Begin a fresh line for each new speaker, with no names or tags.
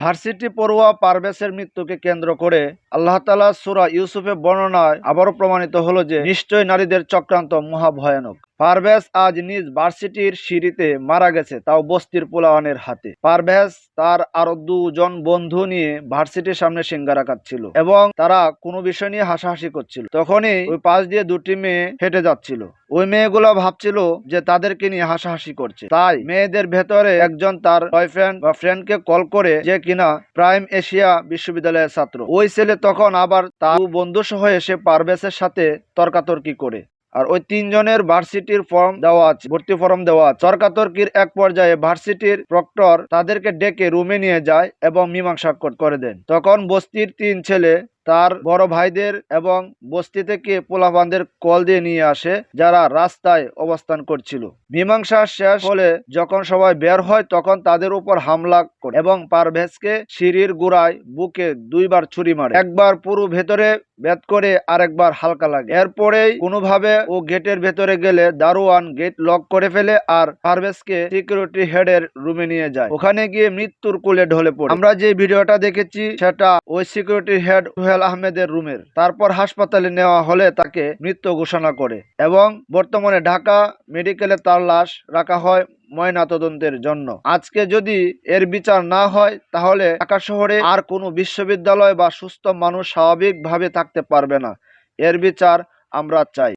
Varsity পড়ুয়া পারভেসের মৃত্যুকে কেন্দ্র করে আল্লাহ তালা সুরা ইউসুফের বর্ণনায় আবারও প্রমাণিত হলো যে নিশ্চয় নারীদের চক্রান্ত মহা ভয়ানক পারভেজ আজ নিজ ভার্সিটির সিঁড়িতে মারা গেছে, তাও বস্তির পোলাওয়ানের হাতে। পারভেজ তার আরও দুজন বন্ধু নিয়ে ভার্সিটির সামনে সিঙ্গারা কাটছিল এবং তারা কোনো বিষয় নিয়ে হাসাহাসি করছিল। তখনই ওই পাশ দিয়ে দুটি মেয়ে হেঁটে যাচ্ছিল। ওই মেয়েগুলো ভাবছিল যে তাদেরকে নিয়ে হাসাহাসি করছে। তাই মেয়েদের ভেতরে একজন তার বয়ফ্রেন্ড বা ফ্রেন্ডকে কল করে যে কিনা প্রাইম এশিয়া বিশ্ববিদ্যালয়ের ছাত্র। ওই ছেলে তখন আবার তার বন্ধু সহ এসে পারভেজের সাথে তর্কাতর্কি করে। আর ওই তিনজনের ভার্সিটির ফর্ম দেওয়া আছে, ভর্তি ফর্ম দেওয়া আছে। তর্কাতর্কির এক পর্যায়ে ভার্সিটির প্রক্টর তাদেরকে ডেকে রুমে নিয়ে যায় এবং মীমাংসা করে দেন। তখন বস্তির তিন ছেলে তার বড় ভাইদের এবং বস্তি থেকে পোলাপানদের কল দিয়ে নিয়ে আসে, যারা রাস্তায় অবস্থান করছিল। মীমাংসা শেষ হলে যখন সবাই বের হয়, তখন তাদের উপর হামলা করে এবং পারভেজকে সিঁড়ির গোড়ায় বুকে দুইবার ছুরি মারে। একবার পুরো ভেতরে বেদ করে আরেকবার হালকা লাগে। এরপরেই কোনোভাবে ও গেটের ভেতরে গেলে দারোয়ান গেট লক করে ফেলে আর পারভেজকে সিকিউরিটি হেডের রুমে নিয়ে যায়। ওখানে গিয়ে মৃত্যুর কোলে ঢলে পড়ে। আমরা যে ভিডিওটা দেখেছি, সেটা ওই সিকিউরিটি হেড সোহেল আহমেদের রুমের। তারপর হাসপাতালে নেওয়া হলে তাকে মৃত্যু ঘোষণা করে এবং বর্তমানে ঢাকা মেডিকেলে তার লাশ রাখা হয় ময়নাতদন্তের জন্য। আজকে যদি এর বিচার না হয়, তাহলে ঢাকা শহরে আর কোনো বিশ্ববিদ্যালয় বা সুস্থ মানুষ স্বাভাবিকভাবে থাকতে পারবে না। এর বিচার আমরা চাই।